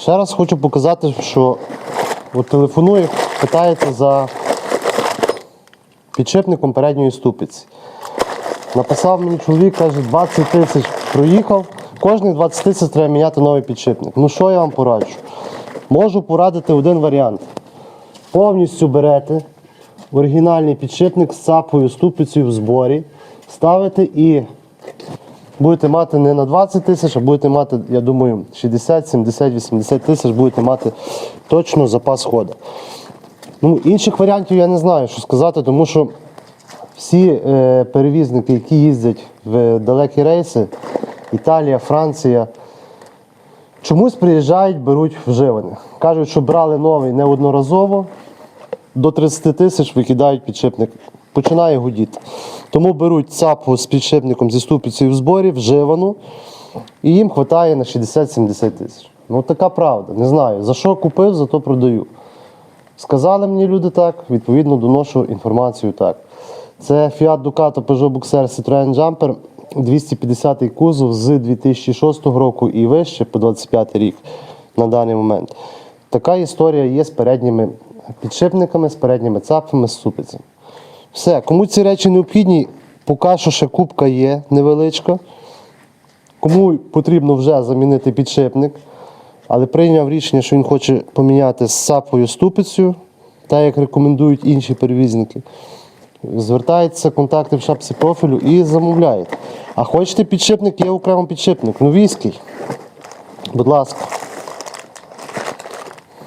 Ще раз хочу показати, що от телефоную, питаєте за підшипником передньої ступиці. Написав мені чоловік, каже, 20 тисяч проїхав, кожних 20 тисяч треба міняти новий підшипник. Ну що я вам пораджу? Можу порадити один варіант. Повністю берете оригінальний підшипник з цапою, ступицею в зборі, ставите і будете мати не на 20 тисяч, а будете мати, я думаю, 60, 70, 80 тисяч будете мати точно запас ходу. Ну, інших варіантів я не знаю, що сказати, тому що всі е, перевізники, які їздять в далекі рейси, Італія, Франція, чомусь приїжджають, беруть вживаних. Кажуть, що брали новий неодноразово, до 30 тисяч викидають підшипник, починає гудіти. Тому беруть цапу з підшипником зі ступицею в зборі, вживану, і їм вистачає на 60-70 тисяч. Ну така правда. Не знаю. За що купив, за то продаю. Сказали мені люди так, відповідно доношу інформацію так. Це Fiat Ducato Peugeot Boxer Citroen Jumper 250 кузов з 2006 року і вище по 25 рік на даний момент. Така історія є з передніми підшипниками, з передніми цапами, з супицями. Все, кому ці речі необхідні, поки що ще кубка є невеличка. Кому потрібно вже замінити підшипник, але прийняв рішення, що він хоче поміняти з сапою ступицею, так як рекомендують інші перевізники. Звертається, контакти в шапці профілю і замовляєте. А хочете підшипник, є окремо підшипник. Новійський. Будь ласка.